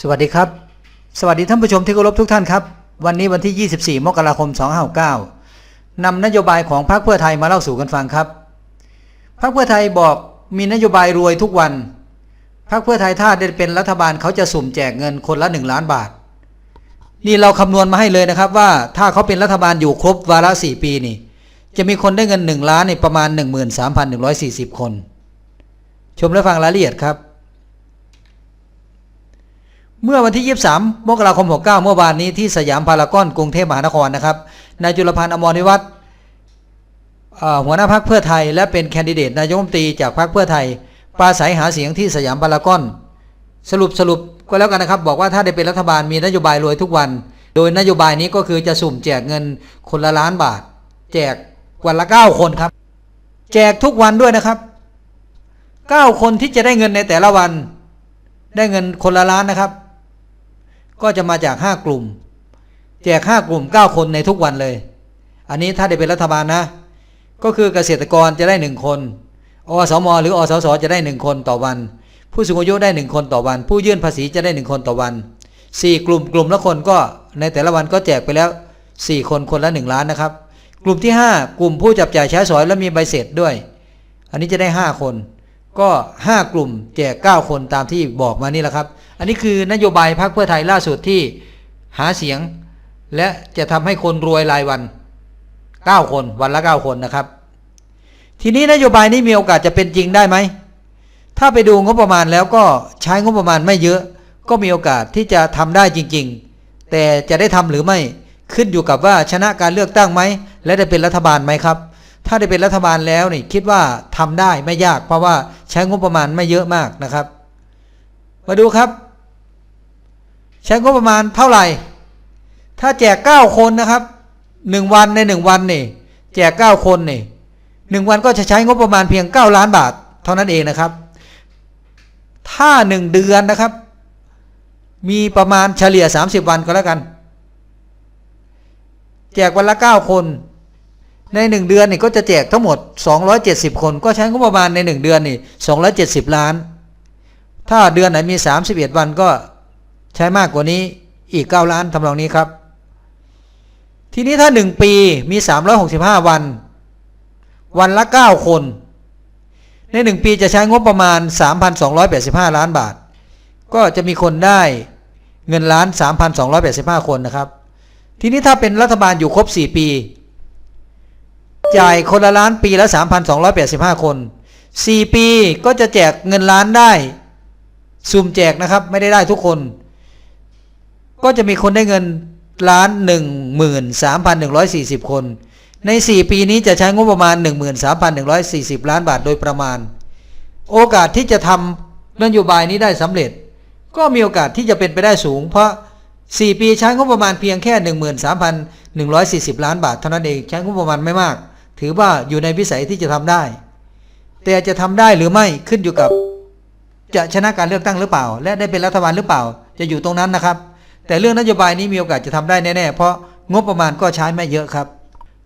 สวัสดีครับ สวัสดีท่านผู้ชมที่เคารพทุกท่านครับ วันนี้วันที่ 24 มกราคม 2569นำนโยบายของพรรคเพื่อไทยมาเล่าสู่กันฟังครับ พรรคเพื่อไทยบอกมีนโยบายรวยทุกวัน พรรคเพื่อไทยถ้าได้เป็นรัฐบาลเขาจะสุ่มแจกเงินคนละ 1 ล้านบาท นี่เราคำนวณมาให้เลยนะครับว่าถ้าเขาเป็นรัฐบาลอยู่ครบวาระ4ปีนี่ จะมีคนได้เงิน 1 ล้านในประมาณ 13,140 คน ชมและฟังรายละเอียดครับ เมื่อวันที่ 23 มกราคม 69 เมื่อวานนี้ที่สยามพารากอนกรุงเทพมหานครนะครับ นายจุลพันธ์อมรนิวัฒน์หัวหน้าพักเพื่อไทย และเป็นแคนดิเดตนายกรัฐมนตรีจากพักเพื่อไทยปราศัยหาเสียงที่สยามพารากอน สรุปสรุปก็แล้วกันนะครับ บอกว่าถ้าได้เป็นรัฐบาลมีนโยบายรวยทุกวัน โดยนโยบายนี้ก็คือจะสุ่มแจกเงินคนละล้านบาท แจกวันละ 9 คนครับ แจกทุกวันด้วยนะครับ 9 คนที่จะได้เงินในแต่ละวัน ได้เงินคนละล้านนะครับ ก็จะมาจาก 5 กลุ่ม แจก 5 กลุ่ม 9 คนในทุกวันเลย อันนี้ถ้าได้เป็นรัฐบาลนะ ก็คือเกษตรกรจะได้ 1 คนอสมหรืออสสจะได้ 1 คนต่อวัน ผู้สูงอายุได้ 1 คนต่อวัน ผู้ยื่นภาษีจะได้ 1 คนต่อวัน 4 กลุ่มกลุ่มละคนก็ในแต่ละวันก็แจกไปแล้ว 4 คนคนละ 1 ล้านนะครับ กลุ่มที่ 5 กลุ่มผู้จับจ่ายใช้สอยและมีใบเสร็จด้วย อันนี้จะได้ 5 คน ก็ 5 กลุ่มแจก 9 คนตามที่บอกมานี่แหละครับ อันนี้คือนโยบายพรรคเพื่อไทยล่าสุดที่หาเสียง และจะทำให้คนรวยรายวัน 9 คนวันละ 9 คนนะครับ ทีนี้นโยบายนี้มีโอกาสจะเป็นจริงได้ไหม ถ้าไปดูงบประมาณแล้วก็ใช้งบประมาณไม่เยอะ ก็มีโอกาสที่จะทำได้จริง ๆ แต่จะได้ทำหรือไม่ขึ้นอยู่กับว่าชนะการเลือกตั้งไหม และได้เป็นรัฐบาลไหมครับ ถ้าได้เป็นรัฐบาลแล้วนี่คิดว่าทำได้ไม่ยากเพราะว่าใช้งบประมาณไม่เยอะมากนะครับ มาดูครับ ใช้งบประมาณเท่าไหร่ ถ้าแจก9คนนะครับ1วันใน1วันนี่แจก9คนนี่หนึ่งวันก็จะใช้งบประมาณเพียง9ล้านบาท เท่านั้นเองนะครับ ถ้า1เดือนนะครับ มีประมาณเฉลี่ย30วันก็แล้วกัน แจกวันละ9คน ใน1เดือนนี่ก็จะแจกทั้งหมด 270 คน ก็ใช้งบประมาณใน1เดือนนี่270 ล้าน ถ้าเดือนไหนมี 31 วันก็ใช้มากกว่านี้อีก 9 ล้านทำนองนี้ครับ ทีนี้ถ้า 1 ปีมี 365 วัน วันละ 9 คน ใน 1 ปีจะใช้งบประมาณ 3,285 ล้านบาท ก็จะมีคนได้เงินล้าน 3,285 คนนะครับ ทีนี้ถ้าเป็นรัฐบาลอยู่ครบ 4 ปี จ่ายคนละล้านปีละ 3,285 คน 4 ปีก็จะแจกเงินล้านได้ซุ่มแจกนะครับ ไม่ได้ได้ทุกคน ก็จะมีคนได้เงินล้าน13,140 คน ใน 4 ปีนี้จะใช้งบประมาณ 13,140 ล้านบาทโดยประมาณ โอกาสที่จะทำนโยบายนี้ได้สำเร็จ ก็มีโอกาสที่จะเป็นไปได้สูง เพราะ 4 ปีใช้งบประมาณเพียงแค่ 13,140 ล้านบาทเท่านั้นเองใช้งบประมาณไม่มาก ถือว่าอยู่ในวิสัยที่จะทำได้ แต่จะทำได้หรือไม่ขึ้นอยู่กับ จะชนะการเลือกตั้งหรือเปล่า และได้เป็นรัฐบาลหรือเปล่า จะอยู่ตรงนั้นนะครับ แต่เรื่องนโยบายนี้มีโอกาสจะทำได้แน่ๆเพราะงบประมาณก็ใช้ไม่เยอะครับ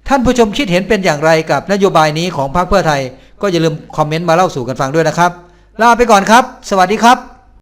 ท่านผู้ชมคิดเห็นเป็นอย่างไรกับนโยบายนี้ของพรรคเพื่อไทย ก็อย่าลืมคอมเมนต์มาเล่าสู่กันฟังด้วยนะครับ ลาไปก่อนครับ สวัสดีครับ